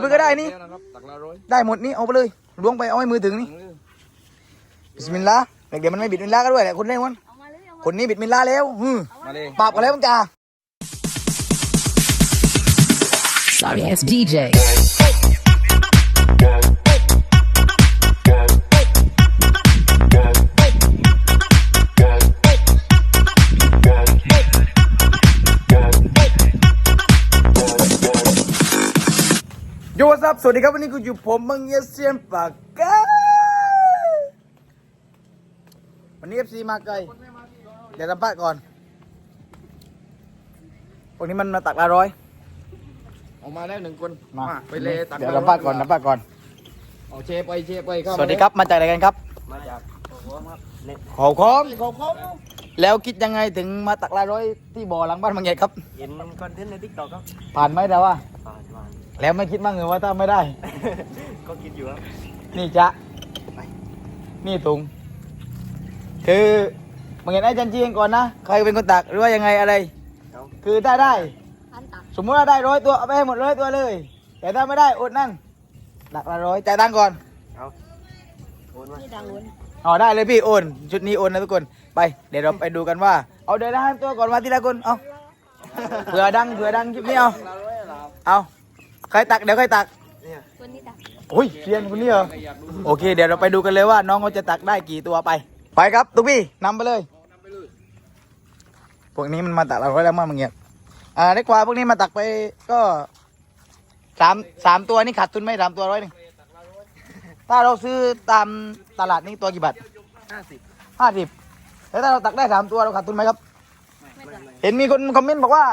เปิดก็ได้นี่นะครับตักละร้อยได้หมดนี่เอาไปเลยล้วงไปเอาให้มือถึงนี่บิสมิลลาห์เดี๋ยวมันไม่บิดมิลลาห์ก็ด้วยแหละคนเล่นวันเอามาเลยเอาคนนี้บิดมิลลาห์แล้วฮึมาเลยปราบกันแล้วมึงจ้า Sorry ass DJ. สวัสดีครับ วันนี้กูอยู่ผมมังเงียเซียนปากกาวันนี้เอฟซีมาไกล เดี๋ยวสัมภาษณ์ก่อนพวกนี้มันมาตักละร้อยออกมาแล้วหนึ่งคนมาไปเลยตักเดี๋ยวละสัมภาษณ์ก่อนสัมภาษณ์ก่อนเอาเชไปเชไปเข้าสวัสดีครับมาจากไหนกันครับมาจากขอคอมขอคอมแล้วคิดยังไงถึงมาตักละร้อยที่บ่อหลังบ้านบางใหญ่ครับเห็นคอนเทนต์ในทิกตอกครับผ่านไหมแต่ว่าผ่านผ่าน แล้วไม่คิดบ้างเหรอว่าถ้าไม่ได้ ก็คิดอยู่ครับ นี่จ๊ะนี่ถุง คือมึงเห็นไอ้จันจีเองก่อนนะ ใครเป็นคนตักหรือว่ายังไงอะไรครับคือถ้าได้อันตักสมมติว่าได้ร้อยตัวเอาไปให้หมดร้อยตัวเลย แต่ถ้าไม่ได้อดนั่งหลักละร้อยจ่ายตังค์ก่อนเอาโอนมานี่ดังวนอ๋อได้เลยพี่โอนชุดนี้โอนนะทุกคน ไป เดี๋ยวเราไปดูกันว่า เอาเดี๋ยวนะให้ตัวก่อนมาทีละคน เอาเผื่อดังเผื่อดังคลิปนี้เอา เอาใครตักเดี๋ยวใครตักคนนี้ตักโอ้ยเรียนคนนี้เหรอโอเค เดี๋ยวเราไปดูกันเลยว่า น้องเขาจะตักได้กี่ตัวไป ไปครับตุ๊กพี่นำไปเลยพวกนี้มันมาตักเราไว้แล้วมั้งมึงเงี้ยอ่าได้กว่าพวกนี้มาตักไปก็สามสามตัวนี่ขาดทุนไหมสามตัวร้อยหนึ่งถ้าเราซื้อตามตลาดนี่ตัวกี่บาทห้าสิบห้าสิบแล้วถ้าเราตักได้สามตัวเราขาดทุนไหมครับไม่ตักเห็นมีคนคอมเมนต์บอกว่า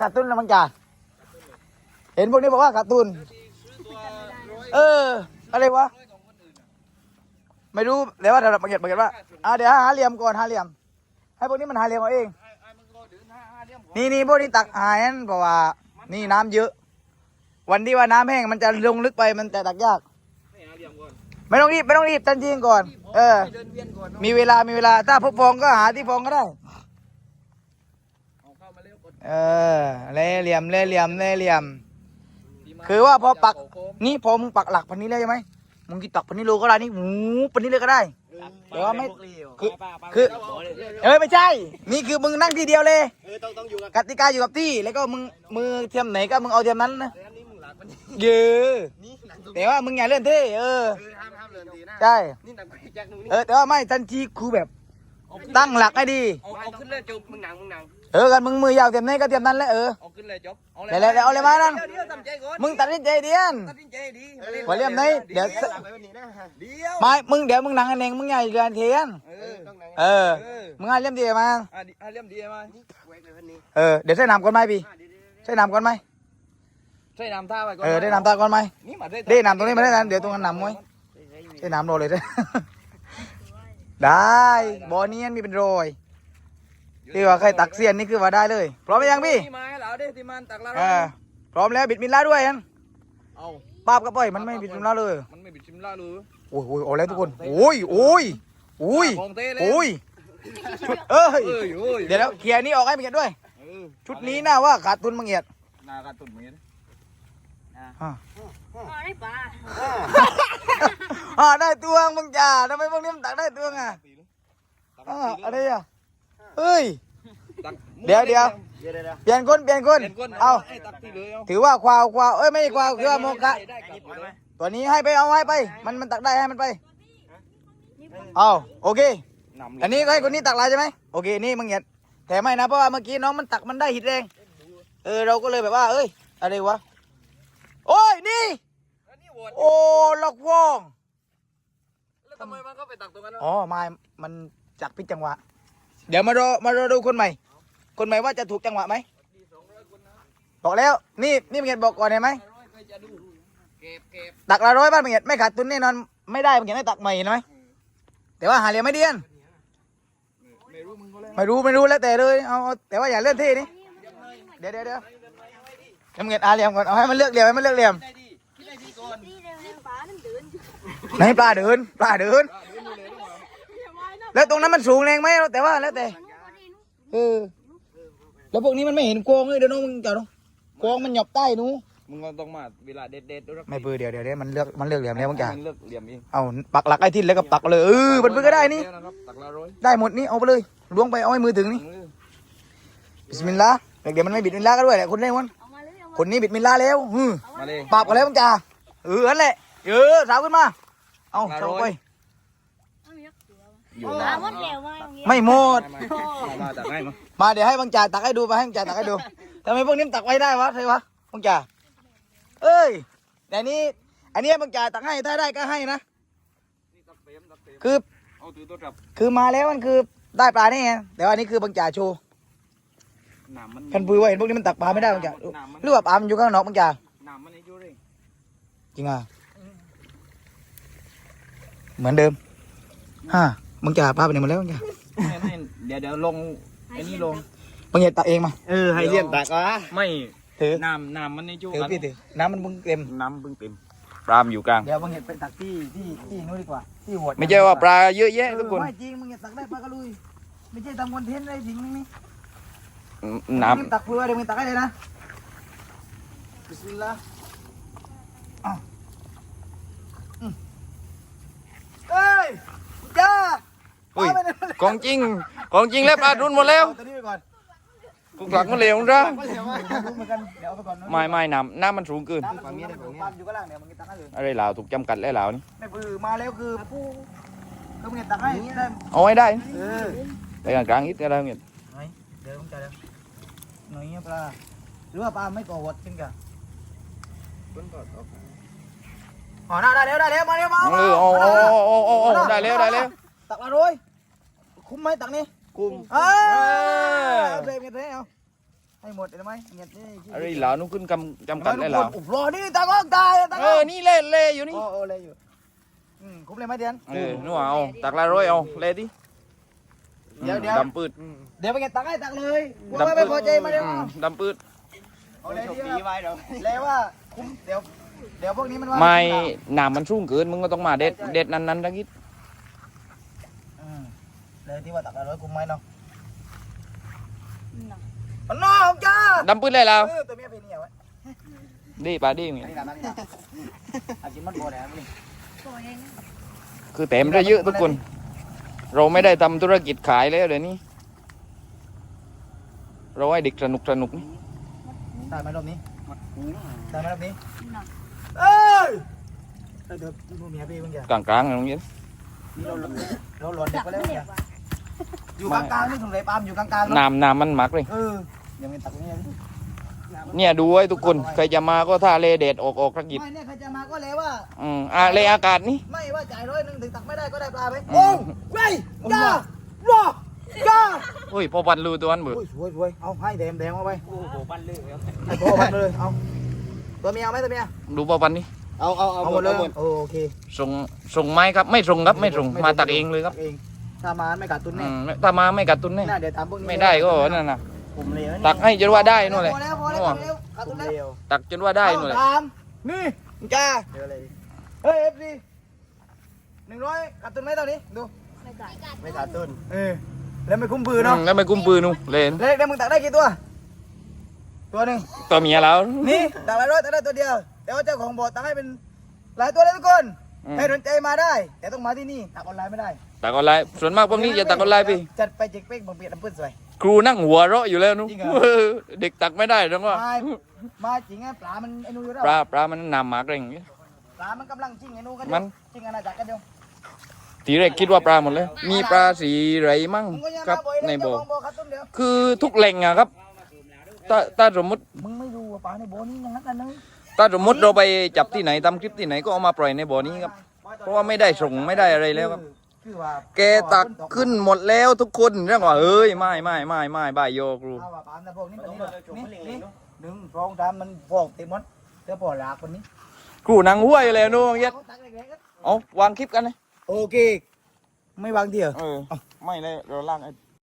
ขาดทุนนะมังจ่า เห็นพวกนี้บอกว่าขาดทุนเออ อะไรวะ ไม่รู้แต่ว่าเราบังเกตบังเกตว่าอ่าเดี๋ยวหาเหลี่ยมก่อนหาเหลี่ยม ให้พวกนี้มันหาเหลี่ยมเอาเอง นี่นี่พวกนี้ตักหายนั่นเพราะว่า นี่น้ำเยอะ วันที่ว่าน้ำแห้งมันจะลงลึกไปมันจะตักยาก ไม่ต้องรีบไม่ต้องรีบจันจีงก่อน เออ มีเวลามีเวลา ถ้าพบฟองก็หาที่ฟองก็ได้เออเล่เหลี่ยมเล่เหลี่ยมเล่เหลี่ยม คือว่าพอปักนี่พอมึงปักหลักพันนี้เลยใช่ไหมมึงกี่ตักพันนี้โลก็ได้นี่หูพันนี้เลยก็ได้แต่ว่าไม่คือคือเอ้ยไม่ใช่ นี่คือมึงนั่งทีเดียวเลยเออต้องต้องอยู่กับกติกาอยู่กับที่แล้วก็มึงมือเทียมไหนก็มึงเอาเทียมนั้นนะอันนี้มึงหลักมันนี่เยอนี่หนังแต่ว่ามึงอย่าเลื่อนที่เออเออห้ามห้ามเลินดีนะใช่นี่หนังไปแจ็คมึงนี่เออแต่ว่าไม่ทันทีครูแบบ ตั้งหลักให้ดีเอาเอาขึ้นเลยจบมึงหนังมึงหนัง เออกันมึงมือยาวเทียมไหนก็เทียมนั้นแหละเออ เอาขึ้นเลยจบเอาเดี๋ยวเดี๋ยวเอาเลยมานั่น เดี๋ยวเดี๋ยวทำใจก่อนมึงตัดสินใจเดียน ตัดสินใจดีว่าเลี่ยมไหนเดี๋ยวหลักไปวันนี้นะเดี๋ยวไม่มึงเดี๋ยวมึงหนังกันเองมึงใหญ่เกินเทียนเออต้องหนังเออ มึงให้เลี่ยมดีมา อะดิอะเลี่ยมดีไหมแหวกเลยวันนี้เออเดี๋ยวใส่น้ำก่อนไหมพี่อะเดี๋ยวเดี๋ยวเดี๋ยวใส่น้ำก่อนไหมใช่น้ำท่าไปก่อนเออได้น้ำตาก่อนไหม นี่มาได้ได้น้ำตรงนี้มาได้น้ำเดี๋ยวตรงนั้นน้ำมวยใส่น้ำโรยเลยได้ได้บ่อนี้มีเป็นโรย ที่ว่าใครตักเสียนนี่คือว่าได้เลย พร้อมหรือยังพี่ที่มาให้เราได้ที่มันตักละเออพร้อมแล้วบิดมิลลาด้วยยันเอาป้าบกับป้อยมันไม่บิดมิลลาเลย มันไม่บิดชิมล่าหรือโอ้ยโอ้ยเอาแล้วทุกคนโอ้ยโอ้ยโอ้ยของเต้เลยโอ้ยชุดเอ้ยเอ้ยโอ้ยเดี๋ยวแล้วเคลียร์นี้ออกให้มึงเอียดด้วยเออชุดนี้น่าว่าขาดทุนมึงเอียดหนาการตุ่นเหมือนกันอ่าอ๋อได้ปลาอ่าได้ตัวมึงจ่าทำไมพวกนี้มันตักได้ตัวอะอ่าอะไรอะ เฮ้ย ตักเดี๋ยวเดี๋ยว เดี๋ยวเดี๋ยวเดี๋ยวเปลี่ยนคนเปลี่ยนคนเห็นก้นเอาให้ตักที่เลยเอาถือว่าควาวควาวเอ้ยไม่ใช่ควาวคือว่าโมกะ ได้กลับไปไหมตัวนี้ให้ไปเอาให้ไป มันมันตักได้ให้มันไป เอาโอเค นำเลยอันนี้ก็ให้คนนี้ตักลายใช่ไหมโอเคนี่มึงเหยียดแต่ไม่นะเพราะว่าเมื่อกี้น้องมันตักมันได้หิดแรงเออเราก็เลยแบบว่า เอ้ยอะไรวะโอ้ยนี่ แล้วนี่โหวตโอ้ล็อกวองแล้วทำไมมันก็ไปตักตรงนั้นวะอ๋อไม่มันจักพิดจังหวะ เดี๋ยวมารอมารอดูคนใหม่ คนใหม่ว่าจะถูกจังหวะไหมบอกแล้วนี่นี่มึงเหยียดบอกก่อนเห็นไหมใครจะดูเก็บเก็บตักละร้อยบ้านมึงเหยียดไม่ขาดทุนแน่นอนไม่ได้มึงเหยียดได้ตักใหม่เห็นไหมแต่ว่าหาเหลี่ยมไม่เดียนไม่รู้มึงก็เลยไม่รู้ไม่รู้แล้วแต่เลยเอาเอาแต่ว่าอย่าเลื่อนที่นี่เดี๋ยวเดี๋ยวเดี๋ยวน้ำเงินอาเหลี่ยมก่อนเอาให้มันเลือกเหลี่ยมให้มันเลือกเหลี่ยมนี่เร็วเร็วปลานั่นเดินอยู่ไหนปลาเดินปลาเดิน แล้วตรงนั้นมันสูงแรงไหมแต่ว่าแล้วแต่เออแล้วพวกนี้มันไม่เห็นโกงเลยเดี๋ยวน้องมึงเจ้าน้องโกงมันหยอบใต้หนูมึงก็ต้องมาเวลาเด็ดเด็ดๆด้วยไม่ปือเดี๋ยวเดี๋ยวเดี๋ยวมันเลือกมันเลือกเหลี่ยมแล้วบางอย่างมันเลือกเหลี่ยมเองเอาปักหลักไอ้ทิศแล้วก็ปักเลยเออมันปือก็ได้นี่แล้วนะครับตักละร้อยได้หมดนี่เอาไปเลยล้วงไปเอาให้มือถึงนี่เออบิสมิลลาห์เดี๋ยวมันไม่บิดมิลลาห์ก็ด้วยแหละคนเล่นมันเอามาเลยเอาคนนี้บิดมิลลาห์แล้วอือมาเลยปราบกันแล้วบางจ่าเออนั่นแหละเออสาวขึ้นมาเอาสาวไป เอาเยอะเสื ออยู่มานะหมดแล้วมาอย่างเงี้ยไม่หมด มามามาตักให้มามาเดี๋ยวให้บางจ่าตักให้ดูไปให้บางจ่าตักให้ดูทำไมพวกนี้มันตักไว้ได้วะใช่วะบางจ่าเอ้ยแต่นี้ อันนี้บางจ่าตักให้ถ้าได้ก็ให้นะนี่ตักเต็มตักเต็มคือเอาถือตัวจับคือมาแล้วมันคือได้ปลาแน่ไงแต่ว่าอันนี้คือบางจ่าโชว์หนามมันคันปุยว่าเห็นพวกนี้มันตักปลาไม่ได้บางจ่าหนามมันหรือว่าปลามันอยู่ข้างนอกบางจ่าหนามมันไอ้ยูเร่จริงอะเหมือนเดิมฮ่า บางจ่าปลาไปไหนหมดแล้วบางจ่าเดี๋ยวเดี๋ยวลงไอ้นี่ลงบางจ่าตักเองมาเออให้เลี้ยงตักวะไม่ถือน้ำน้ำมันในจูถือพี่ถือน้ำมันเพิ่งเต็ม น้ำเพิ่งเต็มปลามอยู่กลาง เดี๋ยวบางเห็ดไปตักที่ที่ที่นู้นดีกว่าที่หัวไม่ใช่ว่าปลาเยอะแยะทุกคน ไม่จริงมึงอย่าตักได้ปลากระลุย ไม่ใช่ทำคอนเทนต์อะไรสิ่งนี้น้มึงตักเพื่อเดี๋ยวมึงตักให้เลยนะบิสมิลลาห์อ้าวอืมเอ้ยจ้าำอุ้ย เอาไปเลย ของจริง ของจริงแล้วปลาดุนหมดแล้วเอาตัวนี้ไปก่อนกูกลักมันเหลวจ้าไม่เหลือไม่รู้เหมือนกันเดี๋ยวเอาไปก่อนนะไม่ไม่น้ำน้ำมันสูงเกินน้ำมันอยู่น้ำมันอยู่ปั๊มอยู่ก็ล่างเดี๋ยวมึงตักให้เลยอะไรเหลาวถูกจำกัดแล้วเหลาวนี่ไม่ปือมาแล้วคือผู้คือมึงตักให้ได้เอาไว้ได้เออไปกลางกลางๆนิดก็ได้เงี้ยเดี๋ยวมึงจะเดี๋ยวหน่อยปลาหรือว่าปลาไม่ก่อวดจริงกะอ๋อได้ได้แล้วได้แล้วมาแล้วมาเออเอาเอาเอาเอาเอาได้แล้วได้แล้วตักมาด้วย คุ้มไหมตักนี่กุ้งเอออเอาเลยเงี้ยเอาให้หมดได้ไหมเงี้ยนี่อะไรเหลาวนู่นขึ้นกำจำกัดแล้วเหลาวรอนี่ตักก็ตายตักเออนี่เล่เล่อยู่นี่โอ้โอ้เลยอยู่อืมคุ้มเลยไหมเดียนเออนู่นเอาตักละร้อยเอาเล่ดิเดี๋ยวเดี๋ยวดำปืดเดี๋ยวไปเงี้ยตักให้ตักเลยว่าไม่พอใจมาเดี๋ยวอืมดำปืดเอาเลยโชคเดี๋ดียวไว้เดี๋ยวแล้วว่าคุ้มเดี๋ยวเดี๋ยวพวกนี้มันว่าไม่น้ำมันสูงเกินมึงก็ต้องมาเด็ดเด็ดนั้นนั้นทักนิดอืม เลยที่ว่าตักร้อยคุ้มไหมเนาะมันน้องจ้าดำปืดเลยแล้วเออตัวเมียเป็นเนี่ยไว้ดีปลาดีอย่างเงี้ยนี่ละนี่ละอากินมันโบแล้วนี่ตัวเองคือเต็มได้เยอะทุกคน เราไม่ได้ทำธุรกิจขายแล้วเดี๋ยวนี้ เราให้เด็กสนุกสนุกนี่ตายไหมรอบนี้ตายไหมรอบนี้เอ้ยเออเดี๋ยวพวกเมียพี่มึงอย่ากลางๆตรงนี้เราเราหลอนเด็กจับไปไม่แล้วเหลเนี่วยว่ะ อยู่กลางๆนี่ถุงไหนปาล์มอยู่กลางๆเนอะน้ำน้ำมันหมักเลย เออยังไม่ตักนี่เนี่ยดูไว้ทุกคน ใครจะมาก็ท่าเลเดดออกออกสักหยิบไม่เนี่ยใครจะมาก็แล้วว่า อืมอะเลอากาศนี่ ไม่ว่าจ่ายร้อยหนึ่งถึงตักไม่ได้ก็ได้ปลาไหมอืมโอ้ไว้ย่ารอจ้าโอ้ยพอปันรูตัวนั้นเบื่อโอ้ยสวยสวยเอาให้แดงแดงเอาไปโอ้โหบ้านเลือกแล้วให้พ่อมันเลยเอาตัวเมียเอาไหมตัวเมียดูพอปันนี่เอาเอาเอาเอาหหมมดดเลเอายหมดโอเคส่งส่งไหมครับไม่ส่งครับไม่ส่งมาตักเองเลยครับตักเอง ถ้ามาไม่ขาดทุนอืแน่มถ้ามาไม่กัดตุนแน่น่าเดี๋ยวตามพวกนี้ไม่ได้ก็นั่นน่ะ ผมเลวตักให้จนว่าได้นู่นเลยพอแล้วพอแล้วพอแล้วขาดทุนแล้วตักจนว่าได้นู่นเลยตามนี่จ้าเดี๋ยวอะไรดิเฮ้ยเอฟซีหนึ่งร้อยขาดทุนไหมตอนนี้ดูไม่กัดไม่ขาดต้นเออแล้วไม่คุ้มปืนอืเนาะมแล้วไม่กุ้มปืนนู่นเลยเล็กได้มึงตักได้กี่ตัว ตัวหนึ่ง ตัวเมียแล้วนี่ตักหลายร้อยตักได้ตัวเดียว แต่ว่าเจ้าของบ่อตักให้เป็นหลายตัวเลยทุกคนอืม ใครสนใจมาได้ แต่ต้องมาที่นี่ตักออนไลน์ไม่ได้ตักออนไลน์ส่วนมากพวกนี้จะตักออนไลน์ไปจัดไปจิกเป๊กบังเปียดน้ำปื้นสวยครูนั่งหัวเราะอยู่แล้วนู้นจริงเหรอเออเด็กตักไม่ได้แล้วก็มามาจริงไงปลามันไอ้นู่นอยู่แล้วปลาปลามันนำหมากเร่งอย่างเงี้ยปลามันกำลังจริงไอ้นู่นกันมันจริงอาณาจักรกันเดียวทีแรกคิดว่าปลาหมดเลยมีปลาสีไรมั่งมึงก็ยังครับมาบ่อยในเลยบ่อเจ้าของบ่อครับต้นเดียวคือทุกแหล่งอะครับถ้าถ้าสมมติมึงไม่รู้ว่าปลาในบ่อนี้อย่างนั้นอันนึง ถ้าสมมติเราไปจับที่ไหนทำคลิปที่ไหนก็เอามาปล่อยในบ่อนี้ครับ เพราะว่าไม่ได้ส่งไม่ได้อะไรแล้วครับ คือว่าแกตักขึ้นหมดแล้วทุกคนเรื่องว่าเอ้ยไม่ไม่ไม่ไม่บายโยครู เอาว่าปาในพวกนี้แบบนี้เลยนี่นี่หนึ่งสองสามมันฟอกเต็มหมดเจ้าปอหลากคนนี้ครูนางหัวยู่แล้วนู้นเย็ดเขาตักเล็กๆอะเอาวางคลิปกันเลยโอเค ไม่วางเดียว เออไม่เลยเราล่างไอ้